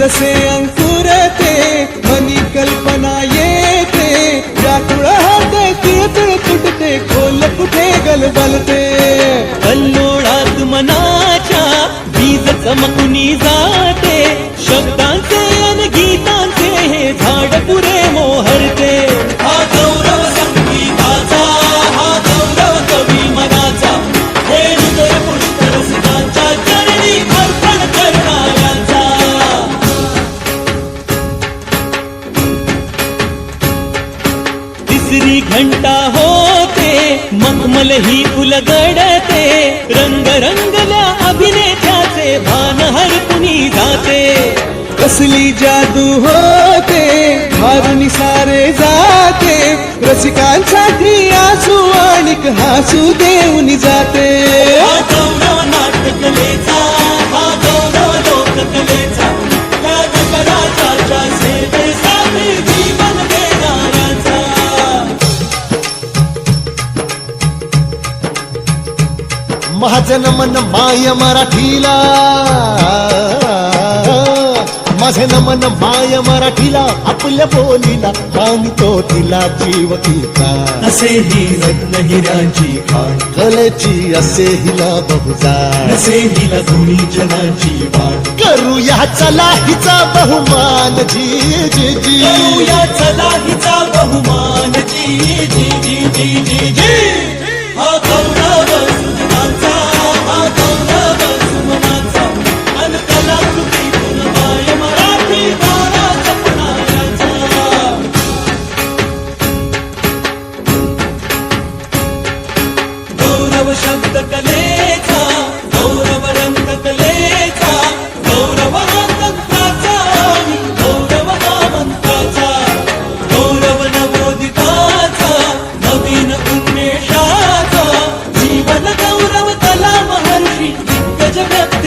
जसे अंकुरते मनी कल्पना येते. व्याकुळ होते तिळतिळ तुटते खोल कुठे गलबलते. कल्लोळात मनाच्या बीज चमकुनी जा. तिसरी घंटा होते मखमल ही उलगडते रंग रंगल्या अभिनेत्याचे भान हरपुनी जाते. कसली जादू होते हारुनी सारे जाते रसिकांसाठी आसू आणिक हासू देऊन जाते. महाजन मन माय मराठीला. माझे नमन माय मराठीला आपल्या बोलीला मानतो तिला जीव तिला असे ही रत्न हिराची कलेची असे हिला बहुजा असे हिला धुणी जनाची वाट करूया चला हिचा बहुमान जी जी जी. करूया चला हिचा बहुमान जी जी जी जी जी जी. look